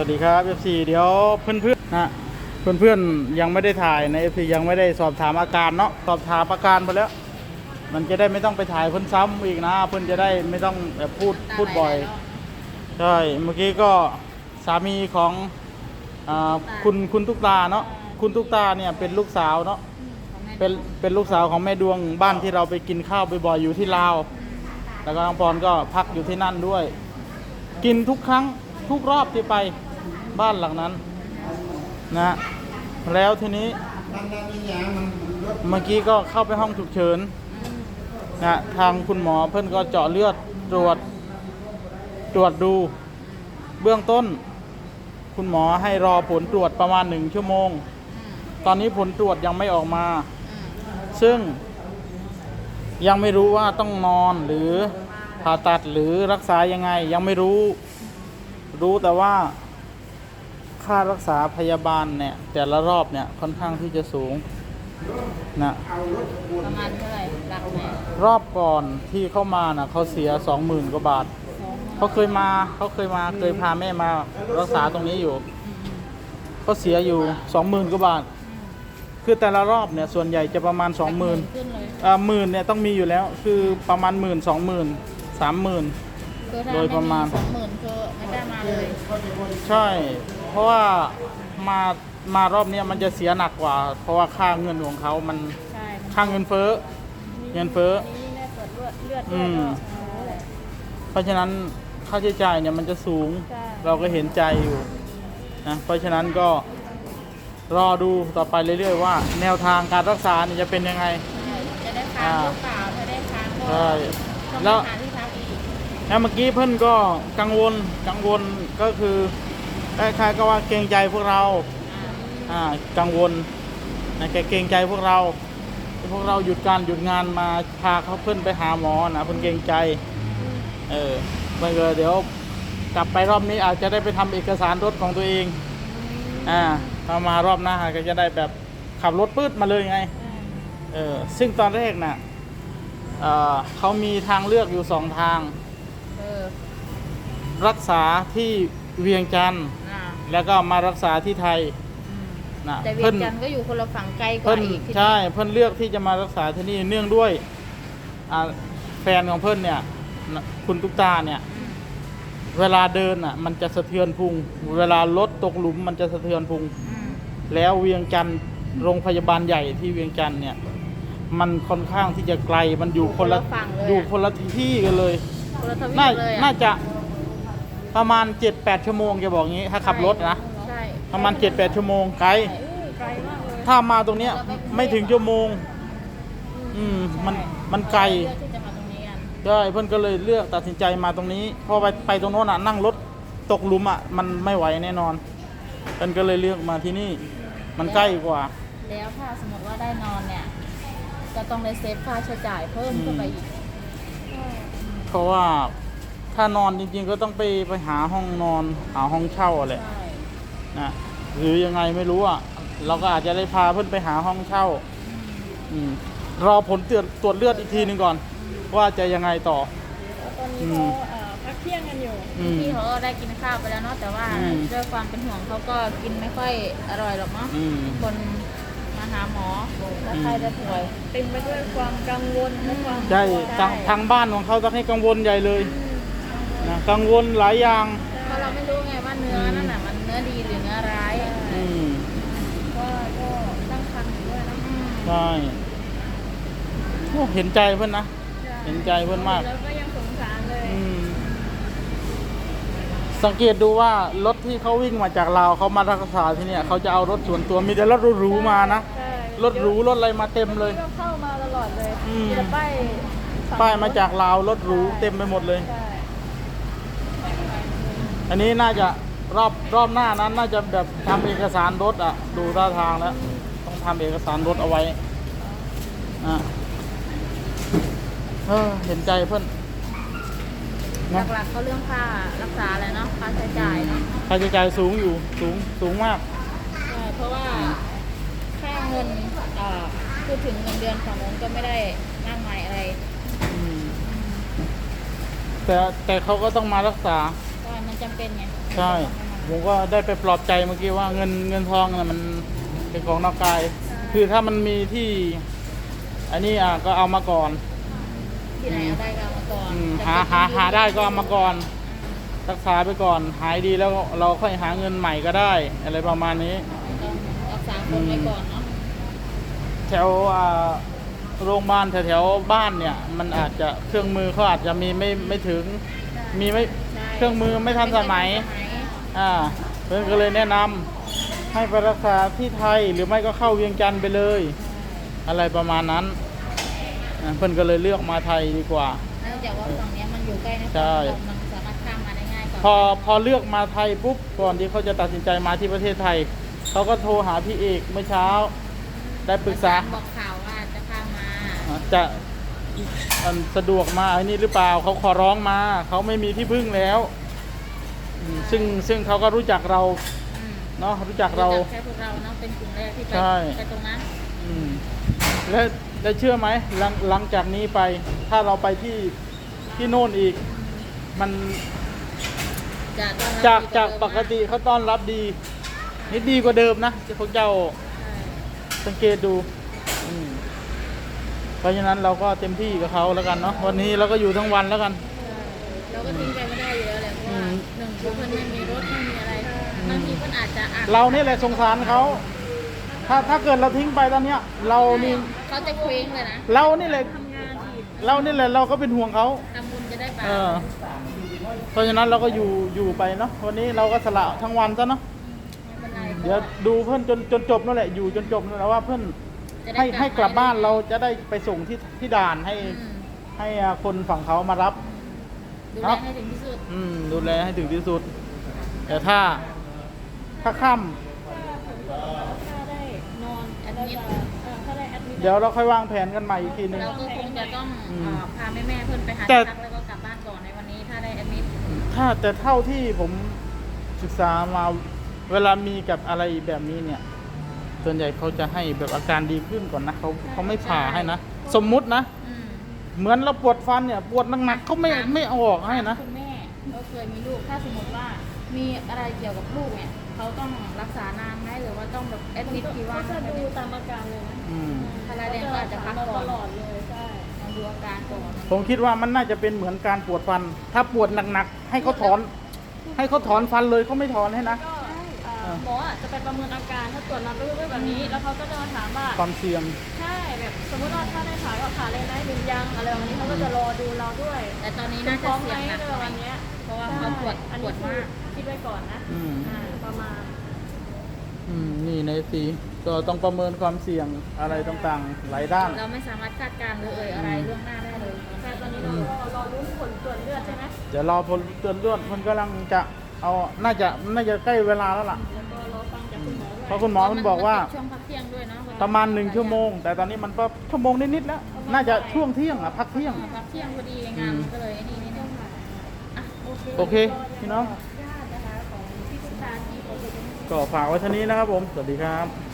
สวัสดีครับ FC เดี๋ยวเพื่อนๆนะเพื่อนๆยังไม่ได้ถ่ายใน FC ยังไม่ได้สอบถามอาการเนาะสอบถามอาการไปแล้ว มันจะได้ไม่ต้องไปถ่ายเพื่อนซ้ำอีกนะ เพื่อนจะได้ไม่ต้องแบบพูดพูดบ่อยใช่เมื่อกี้ก็สามีของอาคุณคุณตุ๊กตาเนาะคุณตุ๊กตาเนี่ยเป็นลูกสาวเนาะเป็นเป็นลูกสาวของแม่ดวงบ้านที่เราไปกินข้าวบ่อยๆอยู่ที่ลาว แล้วก็น้องปอนก็พักอยู่ที่นั่นด้วย กินทุกครั้งทุกรอบที่ไป บ้านหลังนั้น นะ แล้วทีนี้เมื่อกี้ก็เข้าไปห้องฉุกเฉินนะทางคุณหมอเพื่อนก็เจาะเลือดตรวจตรวจดู เบื้องต้น คุณหมอให้รอผลตรวจประมาณหนึ่งชั่วโมง ตอนนี้ผลตรวจยังไม่ออกมา ซึ่ง ยังไม่รู้ว่าต้องนอนหรือผ่าตัดหรือรักษายังไง ยังไม่รู้ รู้แต่ว่า ค่ารักษาพยาบาลเนี่ย แต่ละรอบเนี่ยค่อนข้างที่จะสูงนะประมาณเท่าไหร่หลักแสนรอบก่อนที่เข้ามานะเขาเสียสองหมื่นกว่าบาท เขาเคยมาเขาเคยมาเคยพาแม่มารักษาตรงนี้อยู่เขาเสียอยู่สองหมื่นกว่าบาท คือแต่ละรอบเนี่ยส่วนใหญ่จะประมาณสองหมื่นขึ้นเลยอ่าหมื่นเนี่ยต้องมีอยู่แล้ว คือประมาณหมื่นสองหมื่นสามหมื่นคือถ้าโดยประมาณ สองหมื่นคือไม่ได้มาเลย ใช่ เพราะว่ามามารอบเนี้ยมันจะเสียหนักกว่า เพราะว่าค่าเงินของเขามันใช่มันค่าเงินเฟ้อ เงินเฟ้อ นี่แม่ตรวจเลือดเลือดอืมด้วยก็เพราะฉะนั้นค่าใช้จ่ายเนี่ยมันจะสูงใช่ เราก็เห็นใจอยู่นะเพราะฉะนั้นก็รอดูต่อไปเรื่อยๆว่า แนวทางการรักษาเนี่ยจะเป็นยังไง จะได้ค้างหรือเปล่าถ้าได้ค้างก็ใช่ต้องแล้วไปหาที่พักอีก แล้วเมื่อกี้เพื่อนก็กังวลกังวลก็คือ คล้ายๆก็ว่าเกรงใจพวกเราอ่าอ่ากังวลนะแกเกรงใจพวกเราที่พวกเราหยุดการหยุดงานมาพาเขาเพื่อนไปหาหมอนะเพื่อนเกรงใจ เออเมื่อเดี๋ยวกลับไปรอบนี้อาจจะได้ไปทำเอกสารรถของตัวเอง อ่าถ้ามารอบหน้าก็จะได้แบบขับรถปื๊ดมาเลยไง เออ ซึ่งตอนแรกน่ะเอ่อเขามีทางเลือกอยู่สองทางเออรักษาที่เวียงจันทร์อ่า แล้วก็มารักษาที่ไทยอืมนะแต่เวียเพิ่งนจันทร์ก็อยู่คนละฝั่งไกลกว่าเพิ่นอีกทีใช่เพิ่นเลือกที่จะมารักษาที่นี่เนื่องด้วยอ่าแฟนของเพิ่นเนี่ยนะคุณตุ๊กตาเนี่ย อืมเวลาเดินอะมันจะสะเทือนพุง เวลารถตกหลุมมันจะสะเทือนพุง อืมแล้วเวียงจันทร์โรงพยาบาลใหญ่ที่เวียงจันทร์เนี่ย มันค่อนข้างที่จะไกลมันอยู่คนละฝั่งเลยอยู่คนละที่กันเลย คนละทวีน่าปเลยอะน่าจะ ประมาณ 7-8 ชั่วโมงจะบอกงี้ ถ้าขับรถนะ ใช่ประมาณ 7-8 ชั่วโมงไกลเออไกลมากเลยถ้ามาตรงเนี้ยไม่ถึงชั่วโมง อืมมันมันไกล เลือกที่จะมาตรงนี้กันใช่เพื่อนก็เลยเลือกตัดสินใจมาตรงนี้เพราะไปไปตรงโน้นอะนั่งรถตกหลุมอะมันไม่ไหวแน่นอนเพื่อนก็เลยเลือกมาที่นี่ มันใกล้กว่า แล้วถ้าสมมติว่าได้นอนเนี่ย จะต้องได้เซฟค่าใช้จ่ายเพิ่มเข้าไปอีกเพราะว่า ถ้านอนจริงๆก็ต้องไปไปหาห้องนอนหาห้องเช่าแหละใช่นะหรือยังไงไม่รู้อะเราก็อาจจะได้พาเพื่อนไปหาห้องเช่า อืมรอผลตรวจตรวจเลือดอีกทีหนึ่งก่อน ว่าจะยังไงต่อ ตอนนี้อืเขามเอ่อพักเที่ยงกันอยู่ อืม พี่เขาก็ได้กินข้าวไปแล้วเนาะแต่ว่าอืม ด้วยความเป็นห่วงเขาก็กินไม่ค่อยอร่อยหรอกเนาะอืม คนมาหาหมอแล้วอืมใครจะป่วย เต็มไปด้วยความกังวลและความใช่กลัวทางทางบ้านของเขาต้องให้กังวลใหญ่เลย นะกังวลหลายอย่างเพราะเราไม่รู้ไงว่าเนื้อนั่นน่ะมันเนื้อดีหรือเนื้อร้ายอืมว่าก็ตั้งครรภ์อยู่ด้วยนะอืมใช่โอ้เห็นใจเพื่อนนะ เห็นใจเพื่อนมาก แล้วก็ยังสงสารเลยอืมสังเกตดูว่ารถที่เขาวิ่งมาจากลาวเขามารักษาที่เนี่ยเขาจะเอารถส่วนตัวมีแต่รถหรูๆมานะใช่รถหรูรถอะไรมาเต็มเลย ก็เข้ามาตลอดเลยอืม มีแต่ป้ายฝั่งป้ายมาจากลาวรถหรูเต็มไปหมดเลย ใช่ อันนี้น่าจะรอบรอบหน้านั้นน่าจะแบบทำเอกสารรถอะ ดูท่าทางแล้ว ต้องทำเอกสารรถเอาไว้อะเออเห็นใจเพื่อนนะหลักๆเขาเรื่องค่ารักษาเลยเนาะค่าใช้จ่ายเนาะค่าใช้จ่ายสูงอยู่สูงสูงมาก ใช่เพราะว่าค่าเงินเอ่อพูดถึงเงินเดือนของน้นก็ไม่ได้มากมายอะไร อืมแต่แต่เขาก็ต้องมารักษา จำเป็นไงใช่ต้องมาผมก็ได้ไปปลอบใจเมื่อกี้ว่าเงินเงินทองน่ะมันเป็นของนอกกาย คือถ้ามันมีที่ อันนี้อะก็เอามาก่อนที่ไหนเอาได้ก็เอามาก่อนอืมแต่หาหาหาได้ก็เอามาก่อน รักษาไปก่อน หายดีแล้วเราค่อยหาเงินใหม่ก็ได้ อะไรประมาณนี้ ต้องรักษาคนไว้ก่อนเนาะแถวอ่าโรงพยาบาลแถวๆบ้านเนี่ย มันอาจจะเครื่องมือเขาอาจจะมีไม่ไม่ถึง มีไม่ใช่ เครื่องมือไม่ทันสมัย อ่าเพื่อนก็เลยแนะนำให้ไปรักษาที่ไทยหรือไม่ก็เข้าเวียงจันทร์ไปเลย อะไรประมาณนั้นอ่าเพื่อนก็เลยเลือกมาไทยดีกว่าเนื่องจากว่าฝั่งเนี้ยมันอยู่ใกล้นครใช่พนมมันสามารถข้ามมาได้ง่ายกว่าพอพอเลือกมาไทยปุ๊บก่อนที่เขาจะตัดสินใจมาที่ประเทศไทยเขาก็โทรหาพี่เอกเมื่อเช้า ได้ปรึกษาบอกข่าวว่าจะข้ามมาอ่าจะ อันสะดวกมาอันนี้หรือเปล่าเขาขอร้องมา เขาไม่มีที่พึ่งแล้วอืมซึ่งซึ่งเขาก็รู้จักเราอืมเนาะรู้จักเรา แค่พวกเราเนาะเป็นกลุ่มแรกที่ไปใช่ ไปตรงนั้นอืมและและเชื่อไหมหลังหลังจากนี้ไป ถ้าเราไปที่ที่โน่นอีก มันจากตอนนั้นจากที่จากเดินปกติเขาต้อนรับดีนิดดีกว่าเดิมนะที่พวกเจ้าใช่สังเกตดูอืม เพราะฉะนั้นเราก็เต็มที่กับเขาแล้วกันเนาะวันนี้เราก็อยู่ทั้งวันแล้วกัน เราก็ทิ้งไปไม่ได้อยู่แล้วแหละเพราะว่าอืมหนึ่งคือเพื่อนไม่มีรถไม่มีอะไรบางทีเพื่อนอาจจะอะเรานี่แหละสงสารเขาถ้าถ้าเกิดเราทิ้งไปตอนเนี้ย เรานี่เขาจะเคว้งเลยนะเรานี่แหละทำงานอีกเรานี่แหละเราก็เป็นห่วงเขาทำบุญจะได้บาเออปเพราะฉะนั้นเราก็อยู่อยู่ไปเนาะวันนี้เราก็สละทั้งวันซะเนาะไม่เป็นไรเดี๋ยวดูเพื่อนจนจนจบนั่นแหละอยู่จนจบนั่นแหละว่าเพื่อน จะได้ให้ให้กลับบ้านมเราจะได้ไปส่งที่ที่ด่านให้อืมให้อ่าคนฝั่งเขามารับ ดูครัแลบ ให้ถึงที่สุดอืมดูแลให้ถึงที่สุด แต่ถ้าถ้าค่ถ้าได้นอนแอดเรามิดจะเออถ้าได้แอดมิดำเดี๋ยวเราค่อยวางแผนกันใหม่อีกทีหนึง เราก็คงจะต้องอืมเอ่อพาแม่แม่ๆเพื่อนไปหาแต่ ที่พักแล้วก็กลับบ้านก่อนในวันนี้ถ้าได้แอดมิดถ้าแต่เท่าที่ผมศึกษามาเวลามีกับอะไรแบบนี้เนี่ย ส่วนใหญ่เขาจะให้แบบอาการดีขึ้นก่อนนะเขาเขาไม่ผ่าให้นะ สมมุตินะ อืมเหมือนเราปวดฟันเนี่ย ปวดหนักๆเขาไม่ไม่เอาออกให้นะ คุณแม่ก็เคยมีลูกถ้าสมมติว่ามีอะไรเกี่ยวกับลูกเนี่ยเขาต้องรักษานานไหมหรือว่าต้องแบบแอดมิดกี่วันก็จะดูตามอาการเลยนะอืม พาราเดนก็อาจจะพักก่อนตลอดเลยใช่ลองดูอาการก่อนผมคิดว่ามันน่าจะเป็นเหมือนการปวดฟัน ถ้าปวดหนักๆให้เขาถอน ให้เขาถอนฟันเลยเขาไม่ถอนให้นะ ก็เอ่อ หมออะจะไปประเมินอาการถ้าตรวจรับรู้ด้วยแบบนี้ แล้วเขาก็จะมาถามว่าความเสี่ยง ใช่แบบสมมติว่าถ้าได้ถามว่าผ่าเลยไหมหรือยังอะไรแบบนี้เขาก็จะรอดูเราด้วยแต่ตอนนี้คุน่าณพจะร้อมไหมเสี่ยงหนักในหน่อวัยนเนี้ยเพราะว่าเขาปวดอันปนี้วดคือมากคิดไว้ก่อนนะอืม อ่าประมาณ อืมนี่ในสีก็ต้องประเมินความเสี่ยงอะไรต่างๆ หลายด้าน เราไม่สามารถคาดการณ์หรือเอ่ยอะไรอืมล่วงหน้าได้เลยใช่ตอนนี้เราก็รอรุ้นผลตรวจเลือดใช่ไหมเดี๋ยวรอผลตรวจเลือดมันกำลังจะเอา น่าจะ น่าจะใกล้เวลาแล้วล่ะแเพราะคุณหมอมันบอกว่า ช่วงพักเที่ยงด้วยเนาะประมาณหนึ่งชั่วโมง แต่ตอนนี้มันก็ชั่วโมงนิดๆแล้ว น่าจะช่วงเที่ยงอะพักเที่ยง พักเที่ยงพอดีงานมันก็เลยไอ้นี่นิดนึงอะโอเคโอเคพี่น้อง ญาตินะคะของพี่ตุ๊กตาที่เขาจะก็ฝากไว้เท่านี้นะครับผม สวัสดีครับ